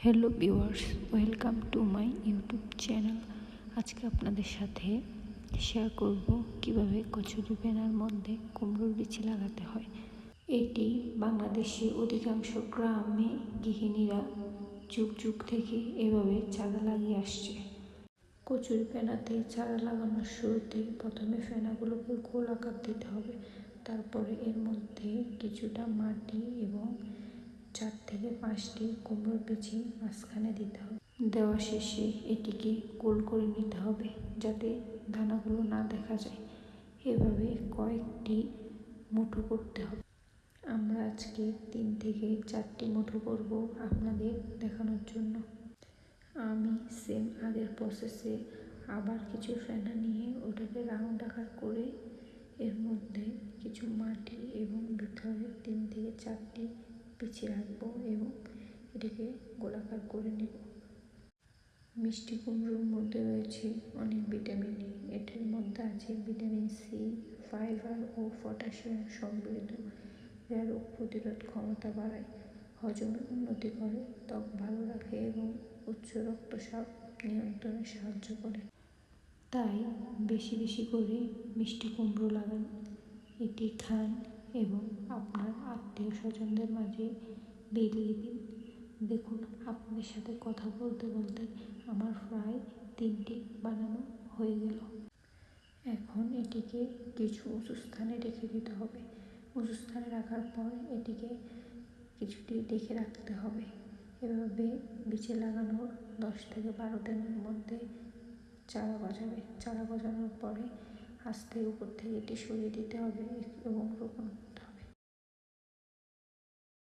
Hello viewers welcome to my YouTube channel আজকে আপনাদের সাথে শেয়ার করব কীভাবে কচুরি পেনার মধ্যে কুমড়োর বিচি লাগাতে হয়। এটি বাংলাদেশে অধিকাংশ গ্রামে গৃহিণীরা যুগ যুগ থেকে এভাবে চারা লাগিয়ে আসছে। কচুরি ফেনাতে চারা লাগানোর শুরুতে প্রথমে ফেনাগুলোকে গোল আকার দিতে হবে। তারপরে এর মধ্যে কিছুটা মাটি এবং চার থেকে পাঁচটি কুমড়োর বিচি মাঝখানে দিতে হবে। দেওয়া শেষে এটিকে গোল করে নিতে হবে যাতে দানাগুলো না দেখা যায়। এভাবে কয়েকটি মুঠো করতে হবে। আমরা আজকে তিন থেকে চারটি মুঠো করব আপনাদের দেখানোর জন্য। আমি সেম আগের প্রসেসে আবার কিছু ফেনা নিয়ে ওটাকে রাউন্ড আকার করে এর মধ্যে কিছু মাটি এবং ভিতরে তিন থেকে চারটি পিছিয়ে রাখব এবং এটাকে গোলাকার করে নেব। মিষ্টি কুমড়োর মধ্যে রয়েছে অনেক ভিটামিন ই এটার মধ্যে আছে ভিটামিন সি, ফাইবার ও পটাশিয়াম সমৃদ্ধ। যা রোগ প্রতিরোধ ক্ষমতা বাড়ায় হজমের উন্নতি করে, ত্বক ভালো রাখে এবং উচ্চ রক্তচাপ নিয়ন্ত্রণে সাহায্য করে। তাই বেশি বেশি করে মিষ্টি কুমড়ো লাগান। এটি খান এবং আপনার আত্মীয় স্বজনদের মাঝে বেরিয়ে দিন। দেখুন, আপনাদের সাথে কথা বলতে বলতে আমার প্রায় তিনটি বানানো হয়ে গেল। এখন এটিকে কিছু উঁচু স্থানে রেখে দিতে হবে। উঁচু স্থানে রাখার পর এটিকে কিছুটি দেখে রাখতে হবে। এভাবে বিচে লাগানোর দশ থেকে বারো দিনের মধ্যে চারা গজাবে। চারা গজানোর পরে আস্তে উপর থেকে এটি সরিয়ে দিতে হবে এবং রোপণ